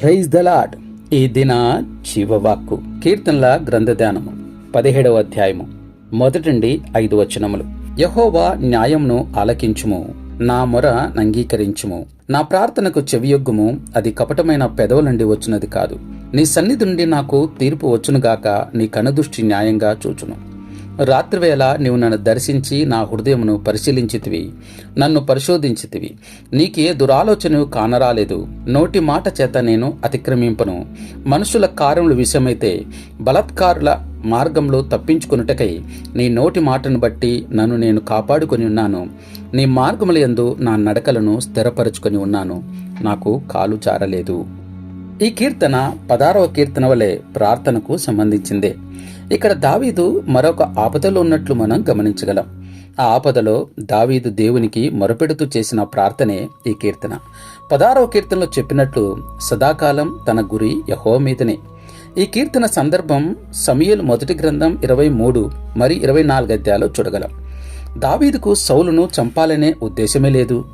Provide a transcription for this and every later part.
Praise the lord ఈ దిన జీవవాక్కు కీర్తనల గ్రంథధ్యానము పదిహేడవ అధ్యాయము మొదటండి ఐదు వచనములు. యహోవా న్యాయంను ఆలకించుము నా మొర అంగీకరించుము. నా ప్రార్థనకు చెవియొగ్గుము అది కపటమైన పెదవుల నుండి వచ్చినది కాదు. నీ సన్నిధి నుండి నాకు తీర్పు వచ్చునుగాక నీ కనుదృష్టి న్యాయంగా చూచును. రాత్రివేళ నీవు నన్ను దర్శించి నా హృదయమును పరిశీలించితివి నన్ను పరిశోధించితివి. నీకే దురాలోచన కానరాలేదు. నోటి మాట చేత నేను అతిక్రమింపను. మనుషుల కార్యముల విషయమైతే బలత్కారుల మార్గంలో తప్పించుకున్నటకై నీ నోటి మాటను బట్టి నన్ను నేను కాపాడుకొని ఉన్నాను. నీ మార్గముల యందు నా నడకలను స్థిరపరచుకొని ఉన్నాను. నాకు కాలు చారలేదు ఈ కీర్తన పదారవ కీర్తన వలె ప్రార్థనకు సంబంధించిందే. ఇక్కడ దావీదు మరొక ఆపదలో ఉన్నట్లు మనం గమనించగలం. ఆ ఆపదలో దావీదు దేవునికి మొరపెడుతూ చేసిన ప్రార్థనే ఈ కీర్తన. పదారవ కీర్తనలో చెప్పినట్లు సదాకాలం తన గురి యహో మీదనే. ఈ కీర్తన సందర్భం సమయలు మొదటి గ్రంథం ఇరవై మూడు మరి ఇరవై నాలుగు అధ్యాయాలు చూడగలం. దావీదుకు సౌలును చంపాలనే ఉద్దేశమే లేదు.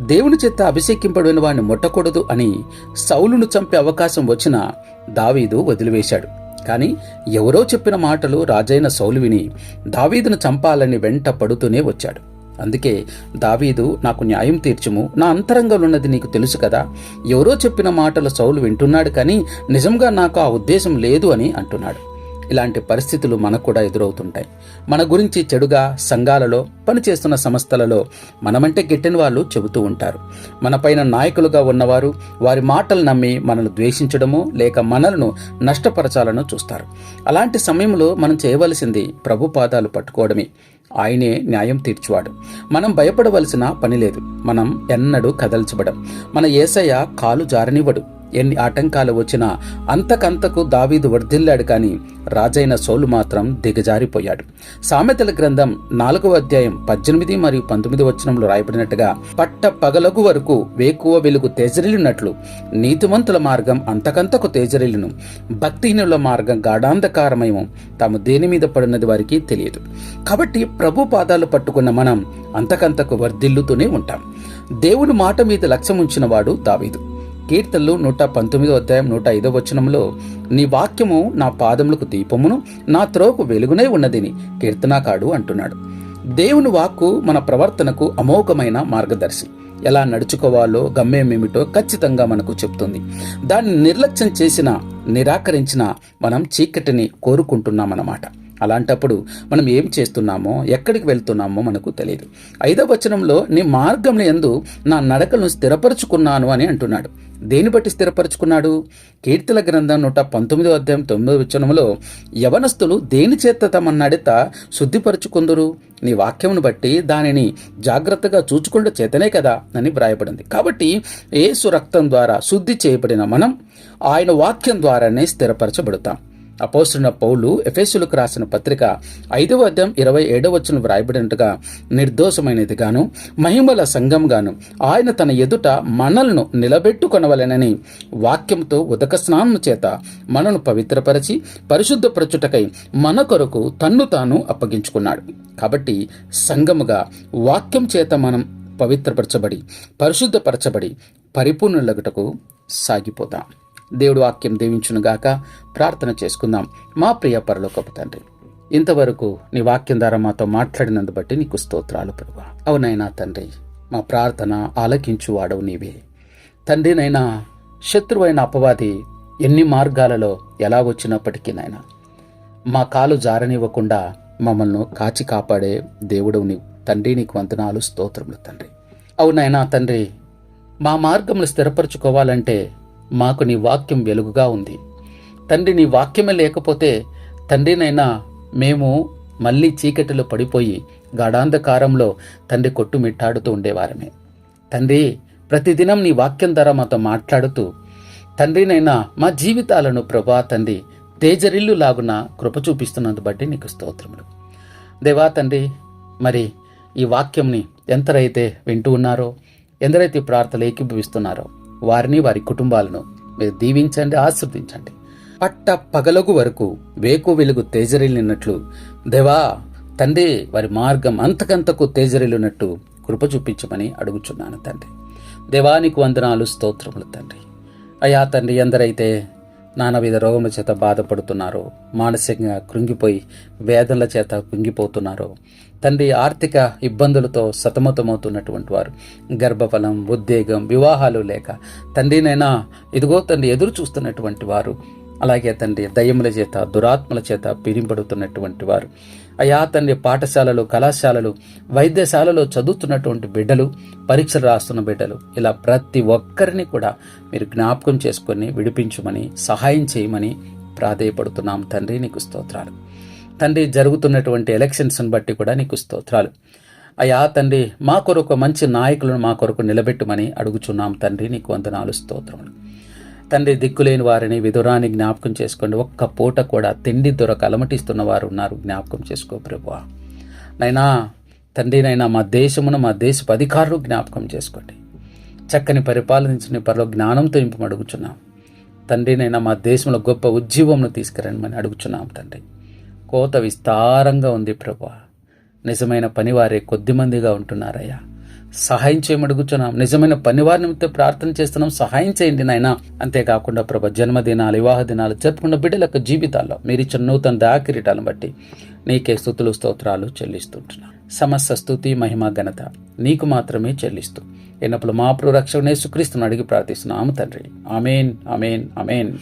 దేవుని చేత అభిషేకింపడిన వాడిని ముట్టకూడదు అని సౌలును చంపే అవకాశం వచ్చినా దావీదు వదిలివేశాడు. కానీ ఎవరో చెప్పిన మాటలు రాజైన సౌలు విని దావీదును చంపాలని వెంట పడుతూనే వచ్చాడు. అందుకే దావీదు నాకు న్యాయం తీర్చుము. నా అంతరంగంలో ఉన్నది నీకు తెలుసు కదా. ఎవరో చెప్పిన మాటలు సౌలు వింటున్నాడు కానీ నిజంగా నాకు ఆ ఉద్దేశం లేదు అని అంటున్నాడు. ఇలాంటి పరిస్థితులు మనకు కూడా ఎదురవుతుంటాయి. మన గురించి చెడుగా సంఘాలలో పనిచేస్తున్న సంస్థలలో మనమంటే గెట్టిన వాళ్ళు చెబుతూ ఉంటారు. మనపైన నాయకులుగా ఉన్నవారు వారి మాటలు నమ్మి మనల్ని ద్వేషించడము లేక మనలను నష్టపరచాలను చూస్తారు. అలాంటి సమయంలో మనం చేయవలసింది ప్రభు పాదాలు పట్టుకోవడమే. ఆయనే న్యాయం తీర్చువాడు. మనం భయపడవలసిన పని లేదు. మనం ఎన్నడూ కదల్చబడం. మన ఏసయ్య కాలు జారనివ్వడు. ఎన్ని ఆటంకాలు వచ్చినా అంతకంతకు దావీదు వర్ధిల్లాడు కాని రాజైన సోలు మాత్రం దిగజారిపోయాడు. సామెతల గ్రంథం నాలుగవ అధ్యాయం పద్దెనిమిది మరియు పంతొమ్మిది వచనంలో రాయబడినట్టుగా పట్ట పగలగు వరకు వేకువ వెలుగు తేజరిల్లినట్లు నీతిమంతుల మార్గం అంతకంతకు తేజరిల్లును. భక్తిహీనుల మార్గం గాఢాంధకారమయము తాము దేని మీద పడినది వారికి తెలియదు. కాబట్టి ప్రభు పాదాలు పట్టుకున్న మనం అంతకంతకు వర్ధిల్లుతూనే ఉంటాం. దేవుని మాట మీద లక్ష్యం ఉంచినవాడు దావీదు. కీర్తనలు నూట పంతొమ్మిదో అధ్యాయం నూట ఐదో వచనంలో నీ వాక్యము నా పాదములకు దీపమును నా త్రోకు వెలుగునే ఉన్నదిని కీర్తనాకాడు అంటున్నాడు. దేవుని వాక్కు మన ప్రవర్తనకు అమోఘమైన మార్గదర్శి. ఎలా నడుచుకోవాలో గమ్యమేమిటో ఖచ్చితంగా మనకు చెప్తుంది. దాన్ని నిర్లక్ష్యం చేసిన నిరాకరించిన మనం చీకటిని కోరుకుంటున్నామన్నమాట. అలాంటప్పుడు మనం ఏం చేస్తున్నామో ఎక్కడికి వెళ్తున్నామో మనకు తెలియదు. ఐదవ వచనంలో నీ మార్గంలో ఎందు నా నడకలను స్థిరపరుచుకున్నాను అని అంటున్నాడు. దేని బట్టి స్థిరపరచుకున్నాడు? కీర్తిల గ్రంథం నూట పంతొమ్మిదో అధ్యాయం తొమ్మిదో వచనంలో యవనస్తులు దేని చేత తమ నడత శుద్ధిపరచుకుందరు? నీ వాక్యమును బట్టి దానిని జాగ్రత్తగా చూచుకుంటూ చేతనే కదా అని వ్రాయబడింది. కాబట్టి ఏసు రక్తం ద్వారా శుద్ధి చేయబడిన మనం ఆయన వాక్యం ద్వారానే స్థిరపరచబడతాం. అపోస్తున్న పౌలు ఎఫెసులకు రాసిన పత్రిక ఐదవ అధ్యాయం ఇరవై ఏడవ వచ్చిన వ్రాయబడినట్టుగా నిర్దోషమైనది గాను మహిమల సంఘం గాను ఆయన తన ఎదుట మనల్ను నిలబెట్టుకొనవలెనని వాక్యంతో ఉదక స్నానం చేత మనను పవిత్రపరచి పరిశుద్ధపరచుటకై మన కొరకు తన్ను తాను అప్పగించుకున్నాడు. కాబట్టి సంఘముగా వాక్యం చేత మనం పవిత్రపరచబడి పరిశుద్ధపరచబడి పరిపూర్ణులగుటకు సాగిపోతాం. దేవుడు వాక్యం దీవించునుగాక ప్రార్థన చేసుకుందాం. మా ప్రియ పరలోకపు తండ్రి ఇంతవరకు నీ వాక్యం ద్వారా మాతో మాట్లాడినందు బట్టి నీకు స్తోత్రాలు ప్రభా అవునైనా తండ్రి మా ప్రార్థన ఆలకించు వాడవు నీవే. తండ్రినైనా శత్రువైన అపవాది ఎన్ని మార్గాలలో ఎలా వచ్చినప్పటికీ నాయన మా కాలు జారనివ్వకుండా మమ్మల్ని కాచి కాపాడే దేవుడు నీవు తండ్రి నీకు వందనాలు స్తోత్రములు తండ్రి. అవునైనా తండ్రి మా మార్గములు స్థిరపరచుకోవాలంటే మాకు నీ వాక్యం వెలుగుగా ఉంది. తండ్రి నీ వాక్యమే లేకపోతే తండ్రినైనా మేము మళ్ళీ చీకటిలో పడిపోయి గాఢాంధకారంలో తండ్రి కొట్టుమిట్టాడుతూ ఉండేవారమే. తండ్రి ప్రతిదినం నీ వాక్యం ద్వారా మాతో మాట్లాడుతూ తండ్రినైనా మా జీవితాలను ప్రభా తండ్రి తేజరిల్లు లాగున కృప చూపిస్తున్నందు బట్టి నీకు స్తోత్రములు. దేవా తండ్రి మరి ఈ వాక్యంని ఎంతరైతే వింటూ ఉన్నారో ఎందరైతే ఈ ప్రార్థనలు ఏకీభవిస్తున్నారో వారిని వారి కుటుంబాలను మీరు దీవించండి ఆశీర్వదించండి. పట్ట పగలగు వరకు వేకు వెలుగు తేజరిల్లినట్లు దేవా తండ్రి వారి మార్గం అంతకంతకు తేజరిల్లినట్టు కృప చూపించమని అడుగుచున్నాను తండ్రి. దేవానికి వందనాలు స్తోత్రములు తండ్రి. అయా తండ్రి ఎందరైతే నానావిధ రోగముల చేత బాధపడుతున్నారు. మానసికంగా కృంగిపోయి వేదనల చేత కృంగిపోతున్నారు. తండ్రి ఆర్థిక ఇబ్బందులతో సతమతమవుతున్నటువంటి వారు. గర్భఫలం ఉద్వేగం వివాహాలు లేక తండ్రినైనా ఇదిగో తండ్రి ఎదురు చూస్తున్నటువంటి వారు. అలాగే తండ్రి దయ్యముల చేత దురాత్మల చేత పీడింపడుతున్నటువంటి వారు. అయా తండ్రి పాఠశాలలు కళాశాలలు వైద్యశాలలో చదువుతున్నటువంటి బిడ్డలు పరీక్షలు రాస్తున్న బిడ్డలు ఇలా ప్రతి ఒక్కరిని కూడా మీరు జ్ఞాపకం చేసుకొని విడిపించమని సహాయం చేయమని ప్రాధేయపడుతున్నాం తండ్రి నీకు స్తోత్రాలు. తండ్రి జరుగుతున్నటువంటి ఎలక్షన్స్ని బట్టి కూడా నీకు స్తోత్రాలు. అయా తండ్రి మా కొరకు మంచి నాయకులను మా కొరకు నిలబెట్టుమని అడుగుచున్నాం తండ్రి నీకు వందనాలు స్తోత్రములు. తండ్రి దిక్కులేని వారిని విధురాన్ని జ్ఞాపకం చేసుకోండి. ఒక్క పూట కూడా తిండి దొరక అలమటిస్తున్న వారు ఉన్నారు. జ్ఞాపకం చేసుకో ప్రభు నైనా తండ్రినైనా మా దేశమును మా దేశపు అధికారులు జ్ఞాపకం చేసుకోండి. చక్కని పరిపాలించిన పరలో జ్ఞానంతో ఇంపు అడుగుచున్నాం. తండ్రినైనా మా దేశంలో గొప్ప ఉజ్జీవంను తీసుకురండి అడుగుచున్నాం తండ్రి. కోత విస్తారంగా ఉంది ప్రభు నిజమైన పనివారే కొద్దిమందిగా ఉంటున్నారయ్యా. సహాయం చేయమని నిజమైన పనివారి నిమిత్తం ప్రార్థన చేస్తున్నాం. సహాయం చేయండి నాయన. అంతేకాకుండా ప్రభ జన్మదినాలు వివాహ దినాలు జరుపుకున్న బిడ్డల యొక్క జీవితాల్లో మీరు ఇచ్చిన నూతన దాకిరీటాలను బట్టి నీకే స్థుతులు స్తోత్రాలు చెల్లిస్తుంటున్నాం. సమస్త స్థుతి మహిమ ఘనత నీకు మాత్రమే చెల్లిస్తూ ఎన్నప్పుడు మా ప్రభు రక్షణ యేసుక్రీస్తును అడిగి ప్రార్థిస్తున్నాము తండ్రి. అమేన్ అమేన్ అమేన్